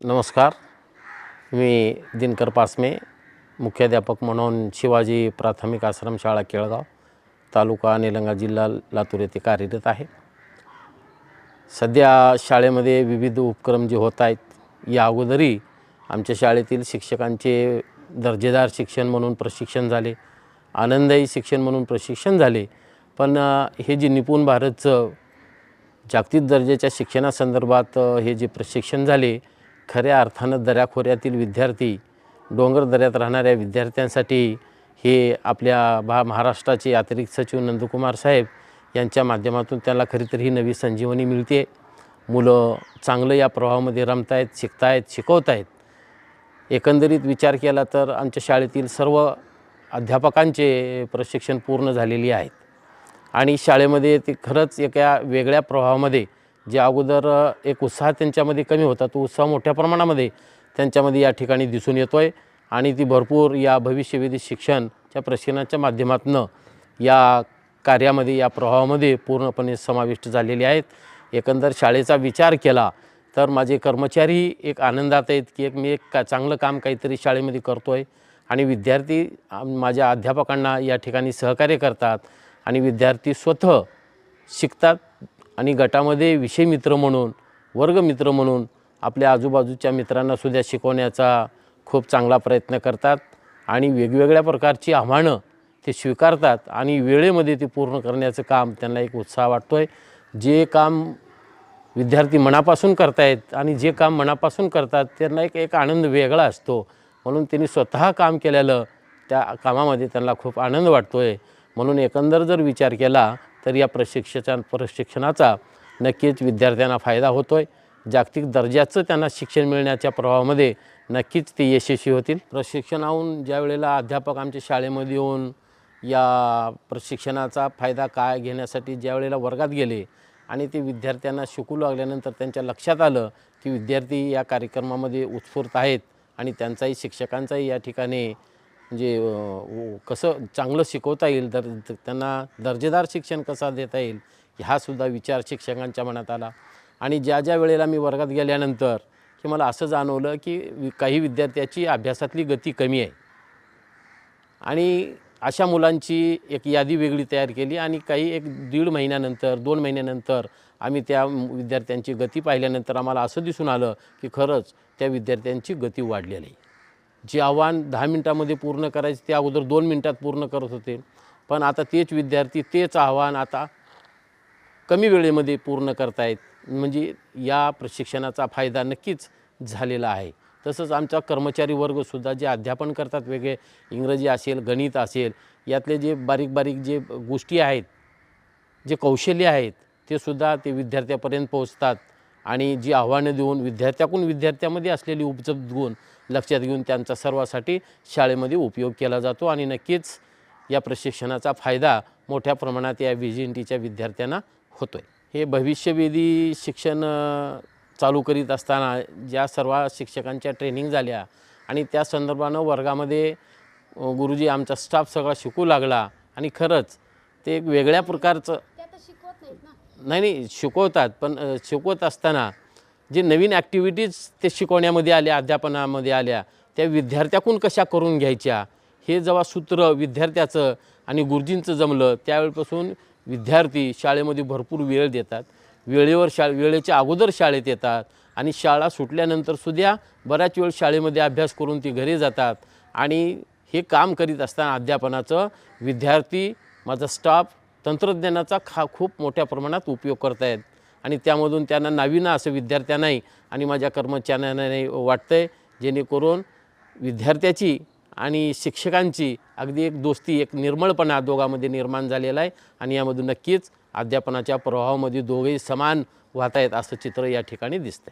नमस्कार. मी दिनकर पासमे मुख्याध्यापक म्हणून शिवाजी प्राथमिक आश्रमशाळा केळगाव तालुका निलंगा जिल्हा लातूर येथे कार्यरत आहे. सध्या शाळेमध्ये विविध उपक्रम जे होत आहेत या अगोदरही आमच्या शाळेतील शिक्षकांचे दर्जेदार शिक्षण म्हणून प्रशिक्षण झाले आनंददायी शिक्षण म्हणून प्रशिक्षण झाले पण हे जे निपुण भारतचं जागतिक दर्जाच्या शिक्षणासंदर्भात हे जे प्रशिक्षण झाले खऱ्या अर्थानं दऱ्याखोऱ्यातील विद्यार्थी डोंगर दऱ्यात राहणाऱ्या विद्यार्थ्यांसाठी हे आपल्या भा महाराष्ट्राचे अतिरिक्त सचिव नंदकुमार साहेब यांच्या माध्यमातून त्याला खरी तर ही नवी संजीवनी मिळते. मुलं चांगलं या प्रवाहामध्ये रमतायत शिकतायत शिकवत आहेत एकंदरीत विचार केला तर आमच्या शाळेतील सर्व अध्यापकांचे प्रशिक्षण पूर्ण झालेली आहेत. आणि शाळेमध्ये ते खरंच एका वेगळ्या प्रवाहामध्ये जे अगोदर एक उत्साह त्यांच्यामध्ये कमी होता तो उत्साह मोठ्या प्रमाणामध्ये त्यांच्यामध्ये या ठिकाणी दिसून येतो आहे आणि ती भरपूर या भविष्यवेधी शिक्षणच्या प्रशिक्षणाच्या माध्यमातून या कार्यामध्ये या प्रवाहामध्ये पूर्णपणे समाविष्ट झालेले आहेत. एकंदर शाळेचा विचार केला तर माझे कर्मचारी एक आनंदात आहेत की एक मी एक का चांगलं काम काहीतरी शाळेमध्ये करतो आहे आणि विद्यार्थी माझ्या अध्यापकांना या ठिकाणी सहकार्य करतात आणि विद्यार्थी स्वतः शिकतात. आणि गटामध्ये विषय मित्र म्हणून वर्गमित्र म्हणून आपल्या आजूबाजूच्या मित्रांनासुद्धा शिकवण्याचा खूप चांगला प्रयत्न करतात आणि वेगवेगळ्या प्रकारची आव्हानं ते स्वीकारतात आणि वेळेमध्ये ते पूर्ण करण्याचं काम त्यांना एक उत्साह वाटतो आहे जे काम विद्यार्थी मनापासून करतायत आणि जे काम मनापासून करतात त्यांना एक एक आनंद वेगळा असतो. म्हणून त्यांनी स्वतः काम केलेलं त्या कामामध्ये त्यांना खूप आनंद वाटतो आहे म्हणून एकंदर जर विचार केला तर या प्रशिक्षचा प्रशिक्षणाचा नक्कीच विद्यार्थ्यांना फायदा होतो आहे जागतिक दर्जाचं त्यांना शिक्षण मिळण्याच्या प्रवाहामध्ये नक्कीच ते यशस्वी होतील. प्रशिक्षणाहून ज्या वेळेला अध्यापक आमच्या शाळेमध्ये येऊन या प्रशिक्षणाचा फायदा काय घेण्यासाठी ज्या वेळेला वर्गात गेले आणि ते विद्यार्थ्यांना शिकू लागल्यानंतर त्यांच्या लक्षात आलं की विद्यार्थी या कार्यक्रमामध्ये उत्स्फूर्त आहेत आणि त्यांचाही शिक्षकांचाही या ठिकाणी म्हणजे कसं चांगलं शिकवता येईल दर त्यांना दर्जेदार शिक्षण कसा देता येईल ह्यासुद्धा विचार शिक्षकांच्या मनात आला. आणि ज्या ज्या वेळेला मी वर्गात गेल्यानंतर की मला असं जाणवलं की काही विद्यार्थ्याची अभ्यासातली गती कमी आहे. आणि अशा मुलांची एक यादी वेगळी तयार केली आणि काही एक दीड महिन्यानंतर दोन महिन्यानंतर आम्ही त्या विद्यार्थ्यांची गती पाहिल्यानंतर आम्हाला असं दिसून आलं की खरंच त्या विद्यार्थ्यांची गती वाढलेली आहे. जे आव्हान दहा मिनटामध्ये पूर्ण करायचे ते अगोदर दोन मिनटात पूर्ण करत होते. पण आता तेच विद्यार्थी तेच आव्हान आता कमी वेळेमध्ये पूर्ण करतायत. म्हणजे या प्रशिक्षणाचा फायदा नक्कीच झालेला आहे. तसंच आमचा कर्मचारी वर्गसुद्धा जे अध्यापन करतात वेगळे इंग्रजी असेल गणित असेल यातले जे बारीक बारीक जे गोष्टी आहेत जे कौशल्य आहेत ते सुद्धा ते विद्यार्थ्यापर्यंत पोहोचतात. आणि जी आव्हानं देऊन विद्यार्थ्याकडून विद्यार्थ्यामध्ये असलेली उपजत गुण लक्षात घेऊन त्यांचा सर्वासाठी शाळेमध्ये उपयोग केला जातो आणि नक्कीच या प्रशिक्षणाचा फायदा मोठ्या प्रमाणात या व्ही जी एन टीच्या विद्यार्थ्यांना होतो आहे हे भविष्यवेधी शिक्षण चालू करीत असताना ज्या सर्व शिक्षकांच्या ट्रेनिंग झाल्या आणि त्या संदर्भानं वर्गामध्ये गुरुजी आमचा स्टाफ सगळा शिकू लागला आणि खरंच ते एक वेगळ्या प्रकारचं नाही नाही शिकवतात पण शिकवत असताना जे नवीन ॲक्टिव्हिटीज ते शिकवण्यामध्ये आल्या अध्यापनामध्ये आल्या त्या विद्यार्थ्याकडून कशा करून घ्यायच्या? हे जेव्हा सूत्र विद्यार्थ्याचं आणि गुरुजींचं जमलं त्यावेळेपासून विद्यार्थी शाळेमध्ये भरपूर वेळ देतात. वेळेवर शा वेळेच्या अगोदर शाळेत येतात आणि शाळा सुटल्यानंतर सुद्धा बऱ्याच वेळ शाळेमध्ये अभ्यास करून ती घरी जातात. आणि हे काम करीत असताना अध्यापनाचं विद्यार्थी माझा स्टाफ तंत्रज्ञानाचा खा खूप मोठ्या प्रमाणात उपयोग करत आहेत आणि त्यामधून त्यांना नाविनं असं विद्यार्थ्यांनाही आणि माझ्या कर्मचाऱ्यांनाही वाटतं आहे जेणेकरून विद्यार्थ्याची आणि शिक्षकांची अगदी एक दोस्ती एक निर्मळपणा दोघांमध्ये निर्माण झालेला आहे. आणि यामधून नक्कीच अध्यापनाच्या प्रवाहामध्ये दोघेही समान वाहत आहेत असं चित्र या ठिकाणी दिसतं